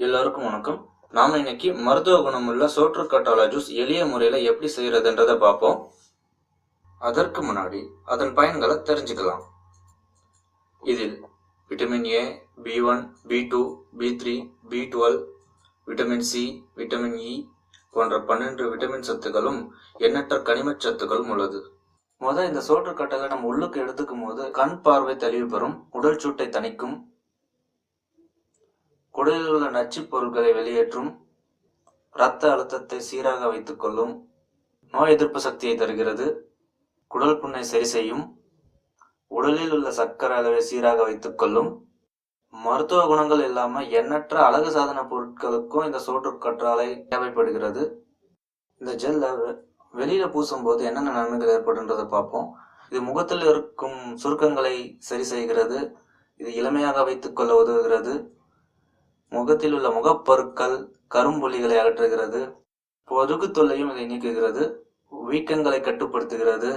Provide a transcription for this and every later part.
எல்லாருக்கும் வணக்கம். நாம இன்னைக்கு மருத்துவ குணமுள்ள சோற்றுக்கற்றாழை ஜூஸ் எளிய முறையில எப்படி செய்யறதுன்றதை பார்ப்போம். அதற்கு முன்னாடி அதன் பயன்களை தெரிஞ்சுக்கலாம். இதில் vitamin A B one B two B three B twelve vitamin C vitamin E போன்ற பன்னெண்டு விட்டமின் சத்துக்களும் எண்ணற்ற கனிமச் சத்துக்களும் உள்ளது. முத இந்த சோற்றுக்கட்டளை நம்ம உள்ளுக்கு எடுத்துக்கும் போது கண் பார்வை தெளிவு பெறும் உடல் சூட்டை தணிக்கும் குடலில் உள்ள நச்சுப் பொருட்களை வெளியேற்றும் இரத்த அழுத்தத்தை சீராக வைத்துக் கொள்ளும் நோய் எதிர்ப்பு சக்தியை தருகிறது. குடல் புண்ணை சரி செய்யும். உடலில் உள்ள சர்க்கரை அளவை சீராக வைத்துக் கொள்ளும். மருத்துவ குணங்கள் இல்லாமல் எண்ணற்ற அழகு சாதன பொருட்களுக்கும் இந்த சோற்று தேவைப்படுகிறது. இந்த ஜெல்லை வெ- வெளியில பூசும்போது என்னென்ன நன்மைகள் ஏற்படுன்றதை பார்ப்போம். இது முகத்தில் இருக்கும் சுருக்கங்களை சரி செய்கிறது. இது இளமையாக வைத்துக் கொள்ள உதவுகிறது. முகத்தில் உள்ள முகப்பருக்கள் கரும்புள்ளிகளை அகற்றுகிறது. பொதுகு தொல்லையும் இதை நீக்குகிறது. வீக்கங்களை கட்டுப்படுத்துகிறது.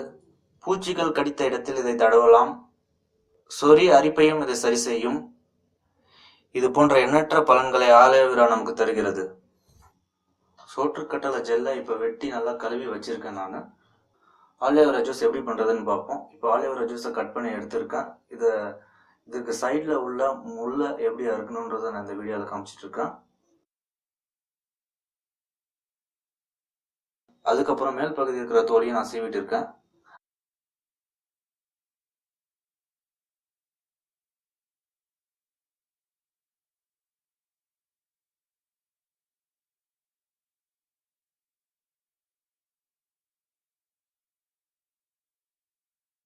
பூச்சிகள் கடித்த இடத்தில் இதை தடவலாம். சொறி அரிப்பையும் இதை சரி செய்யும். இது போன்ற எண்ணற்ற பலன்களை ஆலயவிரா நமக்கு தருகிறது. சோற்றுக்கட்டளை ஜெல்லை இப்போ வெட்டி நல்லா கழுவி வச்சிருக்கேன் நான். ஆலியோவேரா ஜூஸ் எப்படி பண்ணுறதுன்னு பார்ப்போம். இப்போ ஆலியோவேரா ஜூஸை கட் பண்ணி எடுத்திருக்கேன். இதை இதுக்கு சைடில் உள்ள முள்ளை எப்படி அறுக்கணுன்றதை நான் இந்த வீடியோவில் காமிச்சிட்டு இருக்கேன். அதுக்கப்புறம் மேல் பகுதி இருக்கிற தோலையும் நான் சீவிட்டு இருக்கேன்.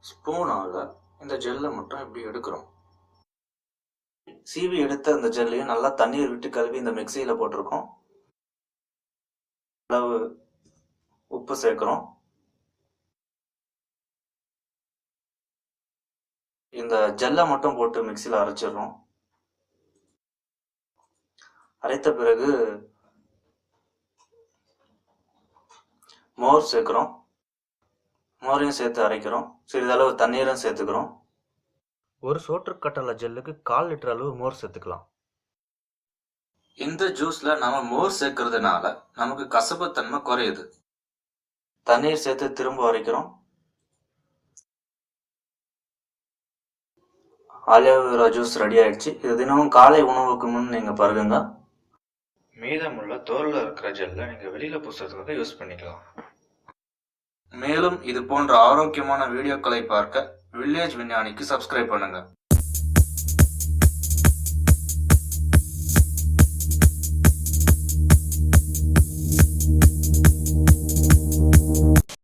ஸ்பூனால் இந்த ஜெல்லை மட்டும் இப்படி எடுக்கிறோம். சீவி எடுத்த அந்த ஜெல்லையும் நல்லா தண்ணீர் விட்டு கழுவி இந்த மிக்சியில் போட்டிருக்கோம். அளவு உப்பு சேர்க்குறோம். இந்த ஜெல்லை மட்டும் போட்டு மிக்சியில் அரைச்சிடுறோம். அரைத்த பிறகு மோர் சேர்க்குறோம். மோரையும் சேர்த்து அரைக்கிறோம். சிறிதளவு தண்ணீரும் சேர்த்துக்கிறோம். ஒரு சோற்றுக்கட்டளை ஜெல்லுக்கு கால் லிட்டர் அளவு மோர் சேர்த்துக்கலாம். இந்த ஜூஸ்ல நம்ம மோர் சேர்க்கறதுனால நமக்கு கசப்புத்தன்மை குறையுது. தண்ணீர் சேர்த்து திரும்ப வரைக்கிறோம் ஆலியாவேரா ஜூஸ் ரெடி ஆயிடுச்சு. இது தினமும் காலை உணவுக்கு முன் நீங்க பருகுங்க. மீதமுள்ள தோல்ல இருக்கிற ஜெல்லை நீங்க வெளியில பூசுறதுக்காக யூஸ் பண்ணிக்கலாம். மேலும் இது போன்ற ஆரோக்கியமான வீடியோக்களை பார்க்க வில்லேஜ் விஞ்ஞானிக்கு சப்ஸ்கிரைப் பண்ணுங்க.